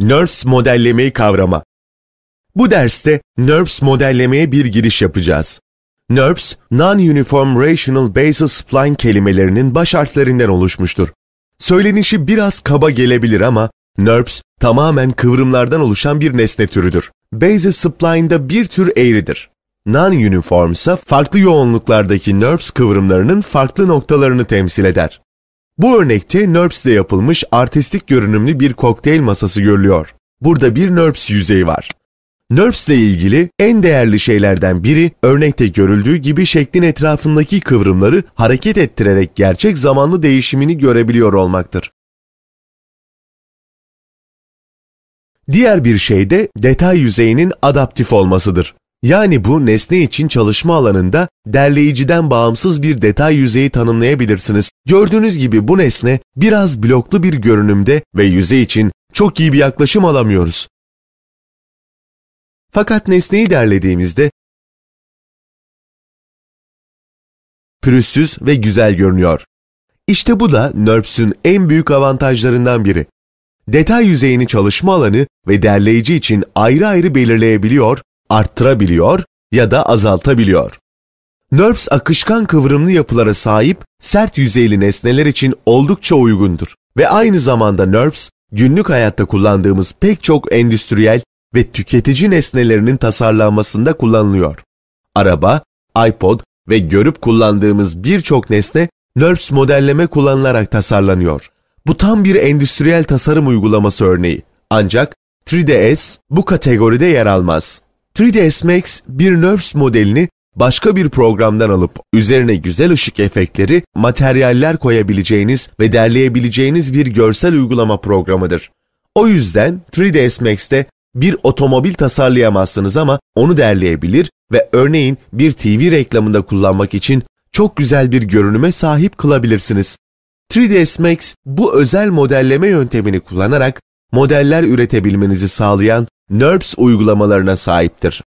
NURBS modellemeyi kavrama. Bu derste NURBS modellemeye bir giriş yapacağız. NURBS, Non-Uniform Rational Basal Spline kelimelerinin baş harflerinden oluşmuştur. Söylenişi biraz kaba gelebilir ama NURBS tamamen kıvrımlardan oluşan bir nesne türüdür. Basal spline'da bir tür eğridir. Non-uniform ise farklı yoğunluklardaki NURBS kıvrımlarının farklı noktalarını temsil eder. Bu örnekte NURBS ile yapılmış artistik görünümlü bir kokteyl masası görülüyor. Burada bir NURBS yüzeyi var. NURBS ile ilgili en değerli şeylerden biri örnekte görüldüğü gibi şeklin etrafındaki kıvrımları hareket ettirerek gerçek zamanlı değişimini görebiliyor olmaktır. Diğer bir şey de detay yüzeyinin adaptif olmasıdır. Yani bu nesne için çalışma alanında derleyiciden bağımsız bir detay yüzeyi tanımlayabilirsiniz. Gördüğünüz gibi bu nesne biraz bloklu bir görünümde ve yüzey için çok iyi bir yaklaşım alamıyoruz. Fakat nesneyi derlediğimizde pürüzsüz ve güzel görünüyor. İşte bu da NURBS'ün en büyük avantajlarından biri. Detay yüzeyini çalışma alanı ve derleyici için ayrı ayrı belirleyebiliyor, arttırabiliyor ya da azaltabiliyor. NURBS akışkan kıvrımlı yapılara sahip sert yüzeyli nesneler için oldukça uygundur ve aynı zamanda NURBS günlük hayatta kullandığımız pek çok endüstriyel ve tüketici nesnelerinin tasarlanmasında kullanılıyor. Araba, iPod ve görüp kullandığımız birçok nesne NURBS modelleme kullanılarak tasarlanıyor. Bu tam bir endüstriyel tasarım uygulaması örneği. Ancak 3ds bu kategoride yer almaz. 3ds Max bir NURBS modelini başka bir programdan alıp üzerine güzel ışık efektleri, materyaller koyabileceğiniz ve derleyebileceğiniz bir görsel uygulama programıdır. O yüzden 3ds Max'te bir otomobil tasarlayamazsınız ama onu derleyebilir ve örneğin bir TV reklamında kullanmak için çok güzel bir görünüme sahip kılabilirsiniz. 3ds Max bu özel modelleme yöntemini kullanarak modeller üretebilmenizi sağlayan NURBS uygulamalarına sahiptir.